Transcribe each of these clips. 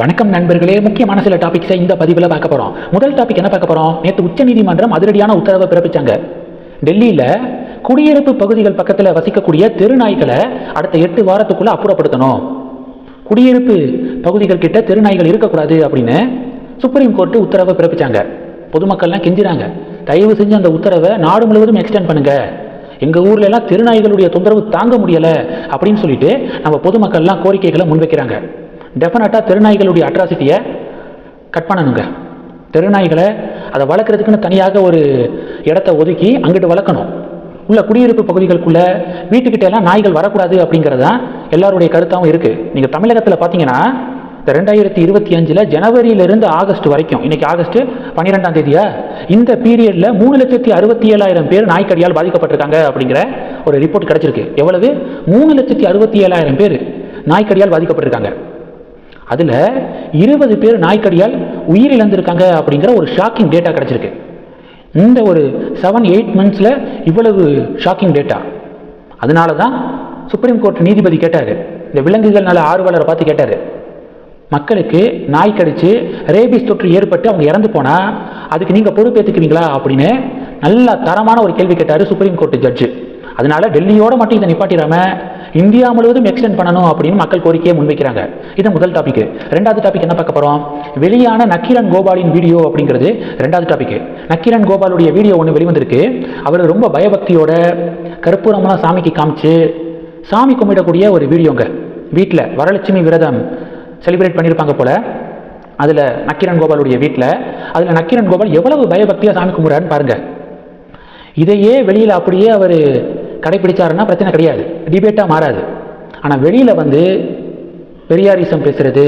வணக்கம் நண்பர்களே. முக்கியமான சில டாபிக்ஸை இந்த பதிவில் பார்க்க போகிறோம் முதல் டாபிக் என்ன பார்க்க போகிறோம் நேற்று உச்சநீதிமன்றம் அதிரடியான உத்தரவை பிறப்பிச்சாங்க. டெல்லியில் குடியிருப்பு பகுதிகள் பக்கத்தில் வசிக்கக்கூடிய தெருநாய்களை அடுத்த எட்டு வாரத்துக்குள்ளே அப்புறப்படுத்தணும். குடியிருப்பு பகுதிகள் கிட்ட தெருநாய்கள் இருக்கக்கூடாது அப்படின்னு சுப்ரீம் கோர்ட்டு உத்தரவை பிறப்பிச்சாங்க. பொதுமக்கள்லாம் கெஞ்சிறாங்க. தயவு செஞ்சு அந்த உத்தரவை நாடு முழுவதும் எக்ஸ்டெண்ட் பண்ணுங்கள் எங்கள் ஊர்ல எல்லாம் தெருநாய்களுடைய தொந்தரவு தாங்க முடியலை அப்படின்னு சொல்லிட்டு நம்ம பொதுமக்கள்லாம் கோரிக்கைகளை முன்வைக்கிறாங்க. டெஃபினட்டாக தெருநாய்களுடைய அட்ராசிட்டியை கட் பண்ணணுங்க. தெருநாய்களை அதை வளர்க்குறதுக்குன்னு தனியாக ஒரு இடத்த ஒதுக்கி அங்கிட்டு வளர்க்கணும். உள்ள குடியிருப்பு பகுதிகளுக்குள்ளே வீட்டுக்கிட்ட எல்லாம் நாய்கள் வரக்கூடாது அப்படிங்கிறது தான் எல்லாருடைய கருத்தாகவும் இருக்குது நீங்கள் தமிழகத்தில் பார்த்தீங்கன்னா இந்த ரெண்டாயிரத்தி இருபத்தி அஞ்சில் ஜனவரியிலிருந்து ஆகஸ்ட் வரைக்கும் இன்னைக்கு ஆகஸ்ட் பன்னிரெண்டாம் தேதியா இந்த பீரியடில் மூணு லட்சத்தி அறுபத்தி ஏழாயிரம் பேர் நாய்க்கடியால் பாதிக்கப்பட்டிருக்காங்க அப்படிங்கிற ஒரு ரிப்போர்ட் கிடச்சிருக்கு. எவ்வளவு? மூணு லட்சத்தி அறுபத்தி ஏழாயிரம் பேர் நாய்க்கடியால் பாதிக்கப்பட்டிருக்காங்க. அதில் இருபது பேர் நாய்க்கடியால் உயிரிழந்திருக்காங்க அப்படிங்கிற ஒரு ஷாக்கிங் டேட்டா கிடச்சிருக்கு. இந்த ஒரு செவன் எயிட் மந்த்ஸில் இவ்வளவு ஷாக்கிங் டேட்டா அதனால தான் சுப்ரீம் கோர்ட் நீதிபதி கேட்டார். இந்த விலங்குகள்னால ஆர்வலரை பார்த்து கேட்டார். மக்களுக்கு நாய் கடிச்சு ரேபிஸ் தொற்று ஏற்பட்டு அவங்க இறந்து போனால் அதுக்கு நீங்கள் பொறுப்பேற்றுக்கிறீங்களா அப்படின்னு நல்ல தரமான ஒரு கேள்வி கேட்டார் சுப்ரீம் கோர்ட் ஜட்ஜு அதனால டெல்லியோட மட்டும் இதை நிப்பாட்டிடாமல் இந்தியா முழுவதும் எக்ஸ்டெண்ட் பண்ணணும் அப்படின்னு மக்கள் கோரிக்கையை முன்வைக்கிறாங்க. இது முதல் டாபிக் ரெண்டாவது டாபிக் என்ன பார்க்க போறோம்? வெளியான நக்கீரன் கோபாலின் வீடியோ அப்படிங்கிறது ரெண்டாவது டாபிக் நக்கீரன் கோபாலுடைய வீடியோ ஒன்று வெளிவந்திருக்கு. அவர் ரொம்ப பயபக்தியோட கற்பூரமெல்லாம் சாமிக்கு காமிச்சு சாமி கும்பிடக்கூடிய ஒரு வீடியோங்க. வீட்டில் வரலட்சுமி விரதம் செலிப்ரேட் பண்ணியிருப்பாங்க போல. அதில் நக்கீரன் கோபாலுடைய வீட்டில் அதில் நக்கீரன் கோபால் எவ்வளவு பயபக்தியாக சாமி கும்பிட்றாருன்னு பாருங்க. இதையே வெளியில் அப்படியே அவர் கடைபிடிச்சாருன்னா பிரச்சனை கிடையாது. டிபேட்டாக மாறாது. ஆனால் வெளியில் வந்து பெரியாரிசம் பேசுகிறது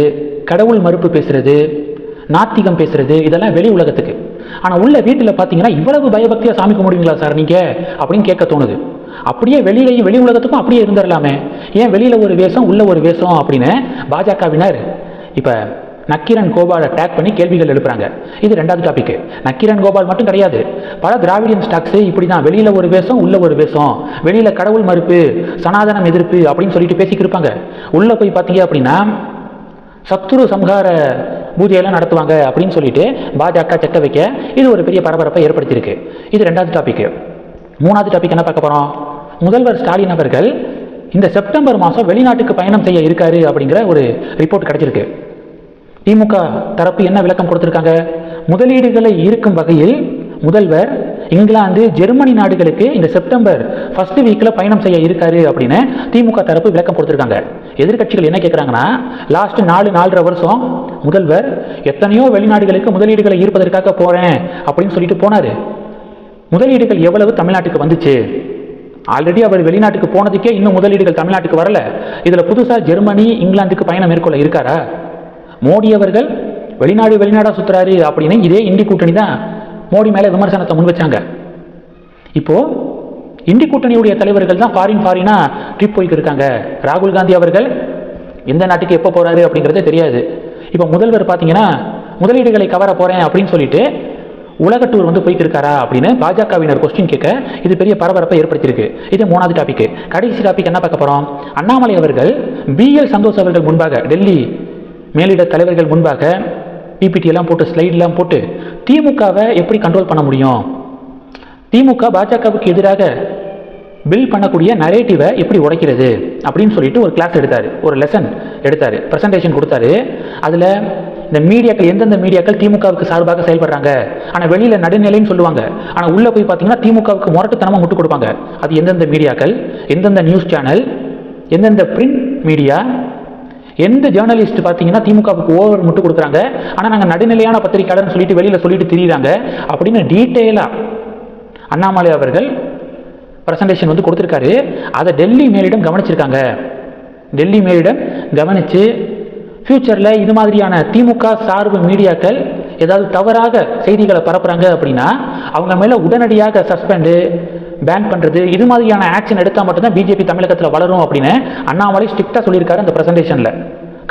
கடவுள் மறுப்பு பேசுகிறது நாத்திகம் பேசுகிறது இதெல்லாம் வெளி உலகத்துக்கு. ஆனால் உள்ள வீட்டில் பார்த்தீங்கன்னா இவ்வளவு பயபக்தியாக சாமி கும்பிடுவீங்களா சார் நீங்கள் அப்படின்னு கேட்க தோணுது. அப்படியே வெளியிலையும் வெளி உலகத்துக்கும் அப்படியே இருந்துடலாமே ஏன் வெளியில் ஒரு வேஷம் உள்ள ஒரு வேஷம் அப்படின்னு பாஜகவினர் இப்போ நக்கீரன் கோபாலை டேக் பண்ணி கேள்விகள் எழுப்புறாங்க. இது ரெண்டாவது டாபிக் நக்கீரன் கோபால் மட்டும் கிடையாது. பல திராவிடியன் ஸ்டாக்ஸ் இப்படி தான் வெளியில் ஒரு வேஷம் உள்ள ஒரு வேஷம். வெளியில் கடவுள் மறுப்பு சனாதனம் எதிர்ப்பு அப்படின்னு சொல்லிட்டு பேசிக்கிருப்பாங்க உள்ளே போய் பார்த்தீங்க அப்படின்னா சத்துரு சம்ஹார பூஜையெல்லாம் நடத்துவாங்க அப்படின்னு சொல்லிட்டு பாஜக செக்க வைக்க இது ஒரு பெரிய பரபரப்பை ஏற்படுத்தியிருக்கு. இது ரெண்டாவது டாபிக் மூணாவது டாபிக் என்ன பார்க்க போகிறோம் முதல்வர் ஸ்டாலின் அவர்கள் இந்த செப்டம்பர் மாதம் வெளிநாட்டுக்கு பயணம் செய்ய இருக்காரு அப்படிங்கிற ஒரு ரிப்போர்ட் கிடைச்சிருக்கு. திமுக தரப்பு என்ன விளக்கம் கொடுத்துருக்காங்க? முதலீடுகளை ஈர்க்கும் வகையில் முதல்வர் இங்கிலாந்து ஜெர்மனி நாடுகளுக்கு இந்த செப்டம்பர் ஃபர்ஸ்ட் வீக்கில் பயணம் செய்ய இருக்காரு அப்படின்னு திமுக தரப்பு விளக்கம் கொடுத்துருக்காங்க. எதிர்க்கட்சிகள் என்ன கேட்குறாங்கன்னா லாஸ்ட் நாலு நாலரை வருஷம் முதல்வர் எத்தனையோ வெளிநாடுகளுக்கு முதலீடுகளை ஈர்ப்பதற்காக போகிறேன் அப்படின்னு சொல்லிட்டு போனார். முதலீடுகள் எவ்வளவு தமிழ்நாட்டுக்கு வந்துச்சு? ஆல்ரெடி அவர் வெளிநாட்டுக்கு போனதுக்கே இன்னும் முதலீடுகள் தமிழ்நாட்டுக்கு வரல. இதில் புதுசாக ஜெர்மனி இங்கிலாந்துக்கு பயணம் மேற்கொள்ள இருக்காரா? மோடி அவர்கள் வெளிநாடு வெளிநாடா சுத்துறாரு அப்படின்னு இதே இந்தி கூட்டணி தான் மோடி மேலே விமர்சனத்தை முன் வச்சாங்க. இப்போ இந்தி கூட்டணியுடைய தலைவர்கள் தான் ஃபாரின் ஃபாரினா ட்ரிப் போய்க்கு இருக்காங்க. ராகுல் காந்தி அவர்கள் எந்த நாட்டுக்கு எப்போ போறாரு அப்படிங்கிறதே தெரியாது. இப்போ முதல்வர் பார்த்தீங்கன்னா முதலீடுகளை கவர போறேன் அப்படின்னு சொல்லிட்டு உலக டூர் வந்து போயிட்டு இருக்காரா அப்படின்னு பாஜகவினர் கொஸ்டின் கேட்க இது பெரிய பரபரப்பை ஏற்படுத்தியிருக்கு. இது மூணாவது டாபிக் கடைசி டாபிக் என்ன பார்க்க போறோம்? அண்ணாமலை அவர்கள் பிஎல் சந்தோஷ் அவர்கள் முன்பாக டெல்லி மேலிட தலைவர்கள் முன்பாக பிபிடி எல்லாம் போட்டு ஸ்லைட்லாம் போட்டு திமுகவை எப்படி கண்ட்ரோல் பண்ண முடியும்? திமுக பாஜகவுக்கு எதிராக பில் பண்ணக்கூடிய நரேட்டிவை எப்படி உடைக்கிறது? அப்படின்னு சொல்லிட்டு ஒரு கிளாஸ் எடுத்தார். ஒரு லெசன் எடுத்தார். ப்ரெசன்டேஷன் கொடுத்தாரு. அதில் இந்த மீடியாக்கள் எந்தெந்த மீடியாக்கள் திமுகவுக்கு சார்பாக செயல்படுறாங்க? ஆனால் வெளியில் நடுநிலைன்னு சொல்லுவாங்க. ஆனால் உள்ளே போய் பார்த்தீங்கன்னா திமுகவுக்கு முரட்டுத்தனமாக முட்டு கொடுப்பாங்க. அது எந்தெந்த மீடியாக்கள் எந்தெந்த நியூஸ் சேனல் எந்தெந்த பிரிண்ட் மீடியா எந்த ஜேர்னலிஸ்ட் பார்த்தீங்கன்னா திமுகவுக்கு ஓவர் முட்டு கொடுக்குறாங்க? ஆனால் நாங்கள் நடுநிலையான பத்திரிகையாளர்னு சொல்லிட்டு வெளியில் சொல்லிட்டு திரியிறாங்க. அப்படின்னு டீட்டெயிலாக அண்ணாமலை அவர்கள் ப்ரெசன்டேஷன் வந்து கொடுத்துருக்காரு. அதை டெல்லி மேலிடம் கவனிச்சிருக்காங்க. டெல்லி மேலிடம் கவனித்து ஃப்யூச்சரில் இது மாதிரியான திமுக சார்பு மீடியாக்கள் ஏதாவது தவறாக செய்திகளை பரப்புகிறாங்க அப்படின்னா அவங்க மேலே உடனடியாக சஸ்பெண்டு பேன் பண்ணுறது இது மாதிரியான ஆக்ஷன் எடுத்தால் மட்டும்தான் பிஜேபி தமிழகத்தில் வளரும் அப்படின்னு அண்ணாமலை ஸ்ட்ரிக்டாக சொல்லியிருக்காரு அந்த ப்ரெசன்டேஷனில்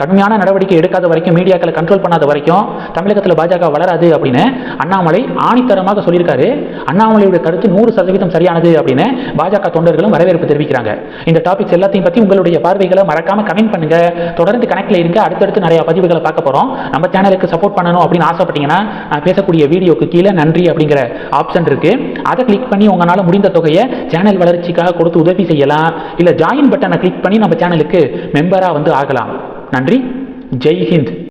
கடுமையான நடவடிக்கை எடுக்காத வரைக்கும் மீடியாக்களை கண்ட்ரோல் பண்ணாத வரைக்கும் தமிழகத்தில் பாஜக வளராது அப்படின்னு அண்ணாமலை ஆணித்தரமாக சொல்லியிருக்காரு. அண்ணாமலையுடைய கருத்து நூறு சதவீதம் சரியானது அப்படின்னு பாஜக தொண்டர்களும் வரவேற்பு தெரிவிக்கிறாங்க. இந்த டாபிக்ஸ் எல்லாத்தையும் பற்றி உங்களுடைய பார்வைகளை மறக்காம கமெண்ட் பண்ணுங்க. தொடர்ந்து கனெக்ட்ல இருங்க அடுத்தடுத்து நிறைய பதிவுகளை பார்க்க போகிறோம் நம்ம சேனலுக்கு சப்போர்ட் பண்ணணும் அப்படின்னு ஆசைப்பட்டீங்கன்னா நான் பேசக்கூடிய வீடியோக்கு கீழே நன்றி அப்படிங்கிற ஆப்ஷன் இருக்கு. அதை கிளிக் பண்ணி உங்களால் முடிந்த தொகையை சேனல் வளர்ச்சிக்காக கொடுத்து உதவி செய்யலாம். இல்லை ஜாயின் பட்டனை கிளிக் பண்ணி நம்ம சேனலுக்கு மெம்பராக வந்து ஆகலாம். நன்றி. ஜெய் ஹிந்த்.